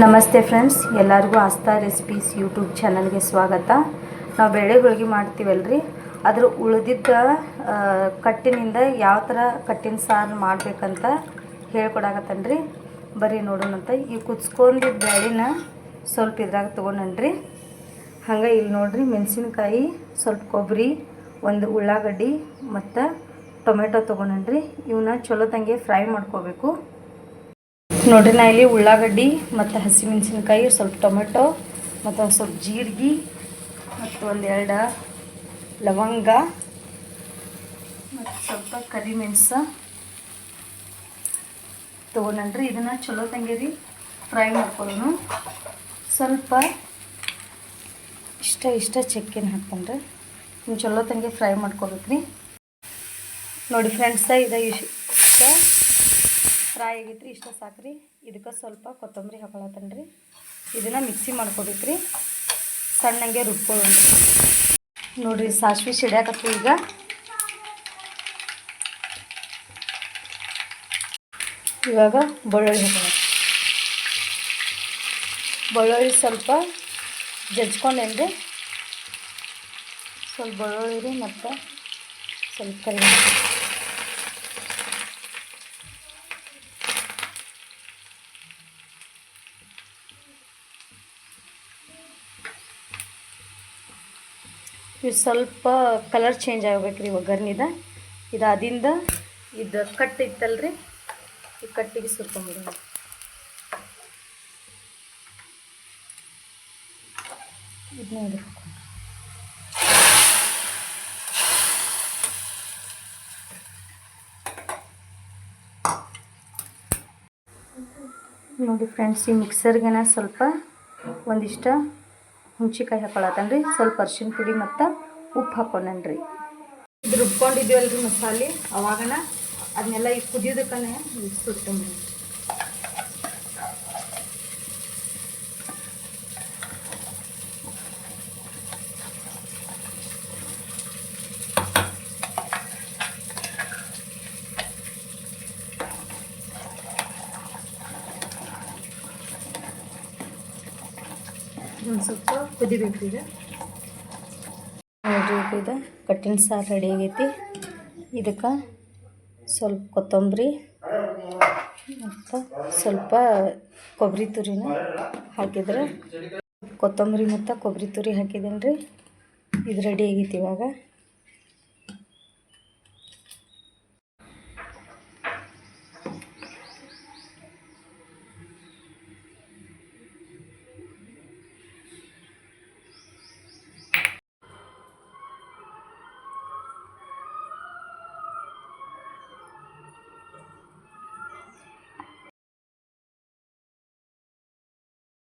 ನಮಸ್ತೆ ಫ್ರೆಂಡ್ಸ್ ಎಲ್ಲರಿಗೂ ಆಸ್ತಾ recipes YouTube ಚಾನಲ್ಗೆ ಸ್ವಾಗತ. ನಾವು ಬೇಳೆ ಹೋಳಿಗೆ ಮಾಡ್ತೀವಲ್ರಿ. ಅದ್ರ ಉಳಿದಿದ್ದ ಕಟ್ಟಿನಿಂದ ಯಾವ ಥರ ಕಟ್ಟಿನ ಸಾರು ಮಾಡಬೇಕಂತ ಹೇಳ್ಕೊಡಾಕತ್ತನ್ರಿ. ಬರೀ ನೋಡೋಣಂತ ಈ ಕುಚ್ಕೊಂಡಿದ್ದ ಬೇಳೆನ ಸ್ವಲ್ಪ ಇದ್ರಾಗ ತೊಗೊಂಡನ್ರಿ. ಹಂಗೆ ಇಲ್ಲಿ ನೋಡ್ರಿ ಮೆಣಸಿನ್ಕಾಯಿ, ಸ್ವಲ್ಪ ಕೊಬ್ಬರಿ ಒಂದು ಉಳ್ಳಾಗಡ್ಡಿ ಮತ್ತು ಟೊಮೆಟೊ ತೊಗೊಂಡನ್ರಿ. ಇವನ್ನ ಚಲೋ ತಂಗೆ ಫ್ರೈ ಮಾಡ್ಕೋಬೇಕು. ನೋಡ್ರಿ, ನಾ ಇಲ್ಲಿ ಉಳ್ಳಾಗಡ್ಡಿ ಮತ್ತು ಹಸಿಮೆಣಸಿನ್ಕಾಯಿ, ಸ್ವಲ್ಪ ಟೊಮೆಟೊ ಮತ್ತು ಒಂದು ಸ್ವಲ್ಪ ಜೀರಿಗೆ ಮತ್ತು ಒಂದೆರಡು ಲವಂಗ, ಮತ್ತು ಸ್ವಲ್ಪ ಕರಿಮೆಣಸು. ತೊಗೊಂಡ್ರಿ ಇದನ್ನು ಚಲೋ ತಂಗಿರಿ ಫ್ರೈ ಮಾಡ್ಕೊಳ್ಳೋಣ ಸ್ವಲ್ಪ ಇಷ್ಟ ಇಷ್ಟ ಚಕ್ಕೆನ ಹಾಕ್ಕೊಂಡ್ರೆ ನೀವು ಚಲೋ ತಂಗಿ ಫ್ರೈ ಮಾಡ್ಕೊಬೇಕ್ರಿ. ನೋಡಿ ಫ್ರೆಂಡ್ಸ, ಇದು ಇಷ್ಟ ಫ್ರೈ ಆಗೈತ್ರಿ ಇಷ್ಟ ಸಾಕ್ರಿ. ಇದಕ್ಕೆ ಸ್ವಲ್ಪ ಕೊತ್ತಂಬರಿ ಹಾಕೊಳತ್ತನ್ರಿ. ಇದನ್ನು ಮಿಕ್ಸಿ ಮಾಡ್ಕೋಬೇಕ್ರಿ. ಸಣ್ಣಂಗೆ ರುಬ್ಕೊಳ್ಳೋಣ. ನೋಡಿರಿ, ಸಾಸ್ವೆ ಸಿಡ್ಯಾಕತ್ತು ಈಗ. ಇವಾಗ ಬೆಳ್ಳುಳ್ಳಿ ಹಾಕೋಣ ಬೆಳ್ಳುಳ್ಳಿ ಸ್ವಲ್ಪ ಜಜ್ಕೊಂಡೇನ್ರಿ? ಸ್ವಲ್ಪ ಬೆಳ್ಳುಳ್ಳಿ ಮತ್ತು ಸ್ವಲ್ಪ ಕರಿಬೇವು. ಇದು ಸ್ವಲ್ಪ ಕಲರ್ ಚೇಂಜ್ ಆಗಬೇಕ್ರಿ ಒಗ್ಗರ್ನಿದ ಗರ್ನಿದ ಇದು ಕಟ್ ಇತ್ತಲ್ರಿ. ಈ ಕಟ್ಟಿಗೆ ಇದನ್ನ ಇದು ನೋಡಿ. ಫ್ರೆಂಡ್ಸ್ ಈ ಮಿಕ್ಸರ್ಗೆನ ಸ್ವಲ್ಪ ಒಂದಿಷ್ಟ ಹುಣ್ಚಿಕಾಯಿ ಹಾಕೊಳತ್ತನ್ರಿ. ಸ್ವಲ್ಪ ಅರ್ಶಿನ ಪುಡಿ ಮತ್ತು ಉಪ್ಪು ಹಾಕೊಂಡನ್ರಿ ಇದು ರುಬ್ಕೊಂಡಿದ್ದೀವಲ್ರಿ ಮಸಾಲೆ. ಅವಾಗನ ಅದನ್ನೆಲ್ಲ ಈಗ ಕುದಿಯೋದಕ್ಕನೇ ಸುಟ್ಕೊಂಡ್ರಿ ಸ್ವಲ್ಪ ಕುದಿಬೇಕು ಈಗ. ನೋಡಿರಿ ಇದು ಕಟ್ಟಿನ ಸಾರು ರೆಡಿ ಆಗೈತಿ. ಇದಕ್ಕೆ ಸ್ವಲ್ಪ ಕೊತ್ತಂಬರಿ ಮತ್ತು ಸ್ವಲ್ಪ ಕೊಬ್ಬರಿ ತುರಿನ ಹಾಕಿದ್ರೆ ಕೊತ್ತಂಬರಿ ಮತ್ತು ಕೊಬ್ಬರಿ ತುರಿ ಹಾಕಿದ್ದೇನೆ ರೀ ಇದು ರೆಡಿ ಆಗೈತಿ ಇವಾಗ.